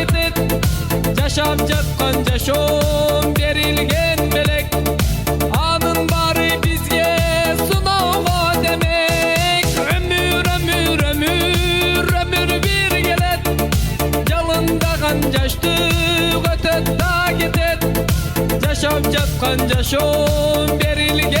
ግጥም ጀሻም ጀብቀን ጀሾም ደሪልጌን ብለክ አምን ባሪ ብዝጌ ሱናው ደmek ömür ömür ömür ömür bir gelet. Yalındağan jaştı ötet da gitet ጀሻም ጀብቀን ጀሾም ደሪልጌ